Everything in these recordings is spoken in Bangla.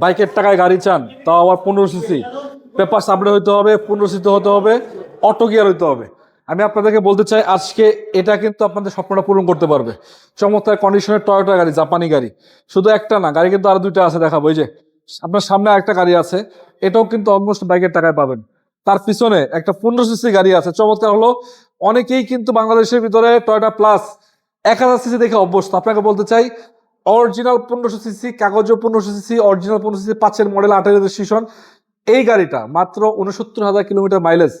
বাইকের টাকায় গাড়ি চান, তাও আবার পনেরো সিসি। পেপার সাবড়ে হইতে হবে, পনেরো সিসি হতে হবে, অটো গিয়ার হইতে হবে। আমি আপনাদেরকে বলতে চাই, আজকে এটা কিন্তু আপনাদের স্বপ্নটা পূরণ করতে পারবে। চমৎকার কন্ডিশনের টয়োটা গাড়ি জাপানি গাড়ি। শুধু একটা না, গাড়ি কিন্তু আরও দুইটা আছে দেখাবো, এই যে। আপনার সামনে একটা গাড়ি আছে, এটাও কিন্তু অলমোস্ট বাইকের টাকায় পাবেন। তার পিছনে একটা পনেরো সিসি গাড়ি আছে, চমৎকার হলো। অনেকেই কিন্তু বাংলাদেশের ভিতরে টয়োটা প্লাস এক হাজার সিসি দেখে অভ্যস্ত। আপনাকে বলতে চাই অরিজিনাল পনেরোশো সিসি কাগজ পনেরোশো সিসি অরিজিনাল পনেরোশো সিসি পাঁচের মডেল আটের রেজিস্ট্রেশন। এই গাড়িটা মাত্র উনসত্তর হাজার কিলোমিটার মাইলেজ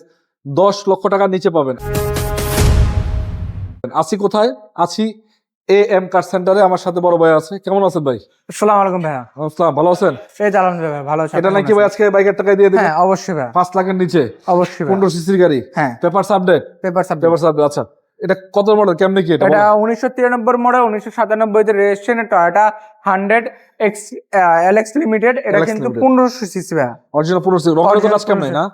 দশ লক্ষ টাকার নিচে পাবেন। আছি কোথায়? আছি এ এম কার সেন্টারে আমার সাথে বড় ভাই আছে। কেমন আছেন ভাই? আসসালামু আলাইকুম ভাইয়া। আসসালাম ভালো আছেন? এই ভালো আছি। এটা নাকি ভাই আজকে বাইকের টাকায় দিয়ে? দিবেন হ্যাঁ অবশ্যই ভাইয়া। পাঁচ লাখের নিচে? অবশ্যই ভাইয়া। পনেরো সিসির গাড়ি? হ্যাঁ। Paper update paper subject paper update আচ্ছা। এটা কত মডেল কেমনে কি এটা এটা উনিশশো তিরানব্বই মডেল উনিশশো সাতানব্বই তে registration Toyota hundred X LX limited এটা কিন্তু। পনেরোশো সিসি ভাইয়া। অরিজিনাল রঙের তো কাজ কেমন না?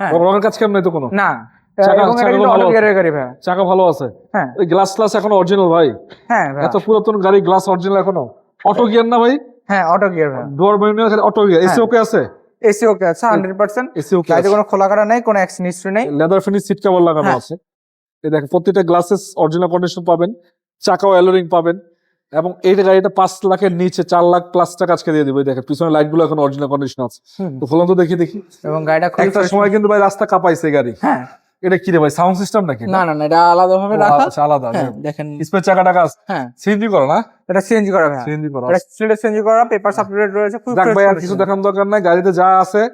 হ্যাঁ। রঙের কাজ কেমন তো কোনো? না। চাকা- ভালো আছে। আছে। হ্যাঁ। ওই গ্লাস ক্লাস এখনও অরিজিনাল ভাই। হ্যাঁ এত পুরাতন গাড়ি গ্লাস অরিজিনাল এখনও। অটো গিয়ার না ভাই? হ্যাঁ অটো গিয়ার ভাইয়া। ডোর অটো গিয়ার এসি হ্যাঁ। ওকে আছে? এসি ওকে আছে হান্ড্রেড পার্সেন্ট এসি ওকে গাড়িতে কোনো খোলা কাটা নেই কোনো অ্যাক্সিডেন্ট হিস্ট্রি নেই। লেদার ফিনিশ সিট কভার লাগানো হ্যাঁ। আছে। এই দেখেন প্রত্যেকটা গ্লাসেস অরিজিনাল কন্ডিশন পাবেন চাকাও অ্যালোরিং পাবেন এবং এই গাড়িটা পাঁচ লাখের নিচে চার লাখ প্লাস টাকা আজকে দিয়ে দিবে। দেখেন পিছনে লাইটগুলো এখন অরিজিনাল কন্ডিশন আছে। তো ফুলন তো দেখি দেখি। এবং গাড়িটা একটা সময় কিন্তু ভাই রাস্তা কাঁপাইছে গাড়ি। হ্যাঁ। এটা কি রে ভাই সাউন্ড সিস্টেম নাকি না না না এটা আলাদা ভাবে রাখা। আচ্ছা, আলাদা হ্যাঁ দেখেন। স্পেস চাকা টাকা হ্যাঁ। সিএনজি করো না? এটা চেঞ্জ করা ভাইয়া। সিএনজি করো এটা চেঞ্জ করা পেপার সাপ্লিমেন্ট রয়েছে খুব ভাই আর কিছু দেখার দরকার নাই গাড়িতে যা আছে হ্যাঁ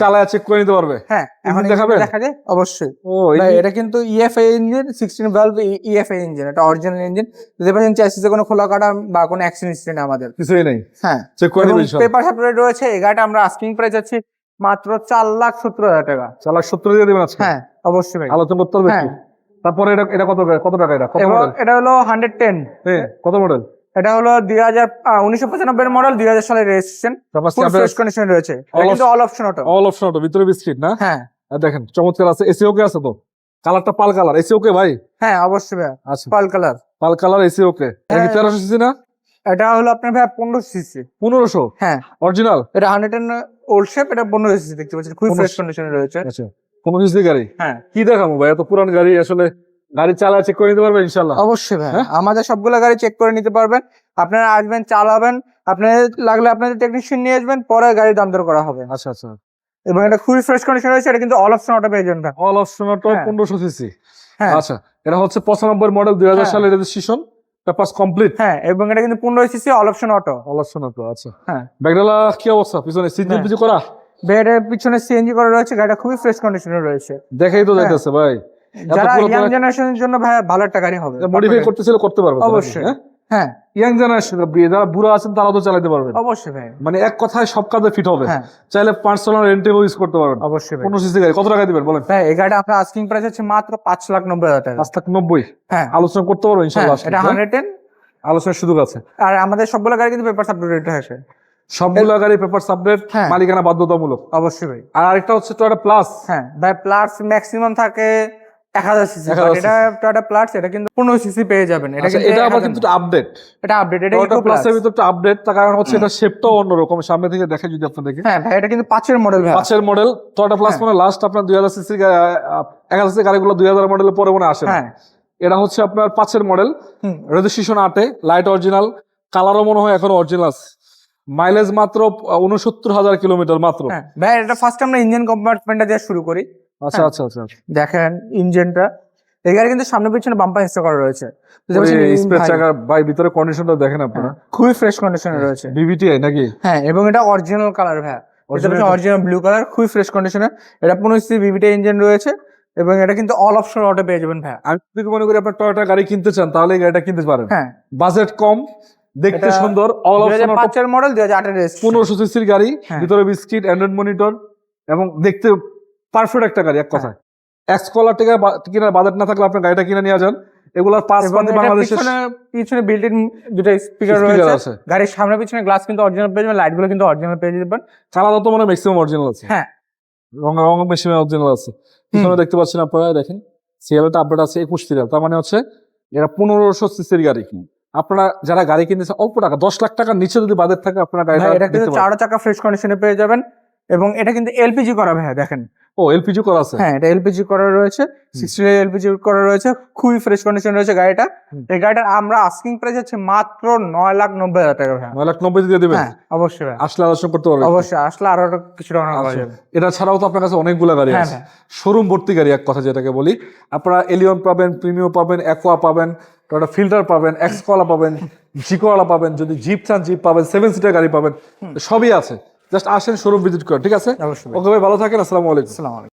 চালায় চেক করে নিতে পারবে। হ্যাঁ এখন দেখাবে? দেখা যায় অবশ্যই। ও এটা কিন্তু EFI engine sixteen valve EFI engine এটা অরিজিনাল ইঞ্জিন যদি পাচ্ছেন চ্যাসিসে কোনো খোলা কাটা বা কোনো অ্যাক্সিডেন্ট নেই আমাদের। কিছুই নেই। হ্যাঁ। চেক করে নিবে ইনশাআল্লাহ পেপার সাপ্লিমেন্ট রয়েছে এই গাড়িটা আমরা আস্কিং প্রাইস আছে মাত্র চার লাখ সত্তর হাজার টাকা। চার লাখ সত্তর দিয়ে দিবেন আজকে? হ্যাঁ অবশ্যই ভাই। আলোচনা করতে হবে হ্যাঁ। তারপরে এটা এটা কত কত টাকা এটা? কত মডেল এটা হলো হান্ড্রেড টেন কত মডেল এটা হলো দুই হাজার উনিশশো পঁচানব্বই মডেল দুই হাজার সালের রেজিস্ট্রেশন ফ্রেশ কন্ডিশন রয়েছে। কিন্তু all option auto all option auto ভিতরে বিস্কিট না? হ্যাঁ। দেখেন চমৎকার আছে। এসি ওকে আছে তো? কালারটা পাল কালার এসি ওকে ভাই? হ্যাঁ অবশ্যই ভাই আচ্ছা। Pearl colour pearl colour AC okay এটা কি হ্যাঁ। তেরোশো সিসি না? এটা হলো আপনার ভাই পনেরো সিসি পনেরোশো? হ্যাঁ। অরিজিনাল এটা হান্ড্রেড এন্ড ওল্ড শেপ এটা পনেরো সিসি দেখতে পাচ্ছেন। খুবই 15 ফ্রেশ কন্ডিশনে রয়েছে। আচ্ছা। সিসি গাড়ি? হ্যাঁ। কি দেখাবো ভাই? এত পুরান গাড়ি আসলে গাড়ি চালা চেক করে নিতে পারবেন ইনশাল্লাহ অবশ্যই ভাই হ্যাঁ? আমাদের সবগুলো গাড়ি চেক করে নিতে পারবেন। আপনারা আসবেন চালাবেন আপনার লাগলে আপনাদের টেকনিশিয়ান নিয়ে আসবেন পরে গাড়ি দাম দর করা হবে। আচ্ছা আচ্ছা। এবং এটা খুবই ফ্রেশ কন্ডিশন রয়েছে এটা কিন্তু অল অপশন অটো পেয়ে যাবেন অল অপশন অটো হ্যাঁ। পনেরোশো সিসি হ্যাঁ। আচ্ছা এটা হচ্ছে পঁচানব্বই মডেল দুই হাজার হ্যাঁ। সালের রেজিস্ট্রেশন পেপার কমপ্লিট হ্যাঁ এবং এটা কিন্তু পনেরো CC all option auto all option auto আচ্ছা। হ্যাঁ। ব্যাগডালা কি অবস্থা? পিছনে সিজন হ্যাঁ। পিছু করা? বেডের পিছনে সিএনজি করা রয়েছে গাড়িটা খুবই ফ্রেশ কন্ডিশনে রয়েছে। দেখাই তো। যাইতেছে ভাই। যারা ইয়াং জেনারেশনের জন্য ভাই ভালো একটা গাড়ি হবে। মডিফাই করতে চাইলে করতে পারবে অবশ্যই। হ্যাঁ? ইয়াং জেনারেশন যারা বুড়ো আছেন তারাও তো চালাতে পারবেন। অবশ্যই ভাই। মানে এক কথায় সব কাজে ফিট হবে। হ্যাঁ। চাইলে পার্সোনাল রেন্টেও ইউজ করতে পারবেন। অবশ্যই ভাই। সিসি গাড়ি কত টাকা দিবেন বলেন? ভাই এই গাড়িটা আপনার আস্কিং প্রাইস হচ্ছে মাত্র পাঁচ লাখ নব্বই হাজার টাকা। পাঁচ লাখ নব্বই? হ্যাঁ। আলোচনা করতে পারব হ্যাঁ ইনশাল্লাহ এটা হান্ড্রেড টেন আলোচনার সুযোগ আছে। আর আমাদের সবগুলো গাড়ি কিন্তু পেপার সাবজেক্ট আছে। সবগুলো গাড়ি পেপার সাবডেট হ্যাঁ। মালিকানা বাধ্যতামূলক। অবশ্যই ভাই। আর আরেকটা হচ্ছে টয়টা প্লাস হ্যাঁ ভাই প্লাস ম্যাক্সিমাম থাকে এক হাজার সিসি এটা টয়টা প্লাস এটা কিন্তু পনেরো সিসি পেয়ে যাবেন। এটা এটা আবার কিন্তু আপডেট এটা আপডেট এটা ইকো প্লাস প্লাসের ভিতর আপডেট তার কারণ হচ্ছে এটা শেপটাও অন্যরকম। সামনে থেকে দেখে যদি আপনাদেরকে হ্যাঁ ভাই এটা কিন্তু পাঁচের মডেল ভাই। পাঁচের মডেল প্লাস হ্যাঁ। মানে লাস্ট আপনার দুই হাজার সিসি এক হাজার সিসি গাড়িগুলো দুই হাজার মডেলের পরে মনে আসে হ্যাঁ। এটা হচ্ছে আপনার পাঁচের মডেল রেজিস্ট্রেশন আটে লাইট অরিজিনাল কালারও মনে হয় এখন অরিজিনাল আছে মাইলেজ মাত্র উনসত্তর হাজার কিলোমিটার মাত্র। হ্যাঁ। ভাই এটা ফার্স্ট আমরা ইঞ্জিন কম্পার্টমেন্টটা দিয়ে শুরু করি। আচ্ছা হ্যাঁ। আচ্ছা আচ্ছা আচ্ছা। দেখেন ইঞ্জিনটা এই গাড়ি কিন্তু সামনে পিছনে বাম্পার ইনস্টল করা রয়েছে। ভাই, ভিতরে কন্ডিশনটা দেখেন আপনারা। হ্যাঁ, খুবই ফ্রেশ কন্ডিশনে রয়েছে। বিবিটিআই নাকি? হ্যাঁ এবং এটা অরিজিনাল কালার ভাই অরিজিনাল ব্লু কালার খুবই ফ্রেশ কন্ডিশনে এটা পনেরো সিসি বিবিটা ইঞ্জিন রয়েছে এবং এটা কিন্তু অল অপশন অটো পেয়ে যাবেন ভাই আমি যদি মনে করি আপনার টয়োটা গাড়ি কিনতে চান তাহলে গাড়িটা কিনতে পারেন। হ্যাঁ। বাজেট কম দেখতে সুন্দর অল অপশন পাঁচের মডেল দুই হাজার আটের পনেরোশো সিসির গাড়ি হ্যাঁ। ভিতরে বিস্কিট অ্যান্ড্রয়েড মনিটর এবং দেখতে পারফেক্ট একটা গাড়ি এক হ্যাঁ। কথায়। এক্স কলার থেকে কেনার বাজেট না থাকলে আপনার গাড়িটা কিনে নিয়ে যান। এগুলার পাঁচ এটার বাংলাদেশের পিছনে বিল্ট ইন দুটো স্পিকার রয়েছে। গাড়ির সামনে পিছনে গ্লাস কিন্তু অরিজিনাল পেয়ে যাবেন লাইটগুলো কিন্তু অরিজিনাল পেয়ে যাবেন। কালারও তো মানে ম্যাক্সিমাম অরিজিনাল আছে। হ্যাঁ। রং রং অরিজিনাল আছে। পিছনে দেখতে পাচ্ছেন আপনারা দেখেন সিরিয়ালটা আপডেট আছে একুশ সিরিয়াল তার মানে হচ্ছে এটা পনেরোশো সিসির গাড়ি আপনারা যারা গাড়ি কিনেছেন অল্প টাকা দশ লাখ টাকার নিচে যদি বাজেট থাকে আপনারা ভাই এটা কিন্তু চার চাকা ফ্রেশ কন্ডিশনে পেয়ে যাবেন। এবং এটা কিন্তু এলপিজি করা ভাই দেখেন। ও এলপিজি করা আছে? হ্যাঁ এটা এলপিজি করা রয়েছে সিক্সটিন এলপিজি করা রয়েছে খুবই ফ্রেশ কন্ডিশন রয়েছে গাড়িটা। এই গাড়িটার আমরা আস্কিং প্রাইস হচ্ছে মাত্র নয় লাখ নব্বই হাজার টাকা নয় লাখ নব্বই দিয়ে দেবেন? হ্যাঁ অবশ্যই আসলে আলোচনা করতে পারবেন। অবশ্যই আসলে আরও কিছু টাকা আচ্ছা। এটা ছাড়াও তো আপনার কাছে অনেকগুলো গাড়ি হ্যাঁ আছে। হ্যাঁ। শোরুম ভর্তি গাড়ি এক কথা যেটাকে বলি। আপনারা এলিয়ন পাবেন প্রিমিও পাবেন অ্যাকোয়া পাবেন একটা ফিল্টার পাবেন এক্স কলা পাবেন জিকোয়ালা পাবেন যদি জিপ চান জিপ পাবেন সেভেন সিটার গাড়ি পাবেন সবই আছে। জাস্ট আসেন শোরুম ভিজিট করেন ঠিক আছে? ওকে ভাই ভালো থাকেন আসসালামু আলাইকুম। আসসালামু আলাইকুম।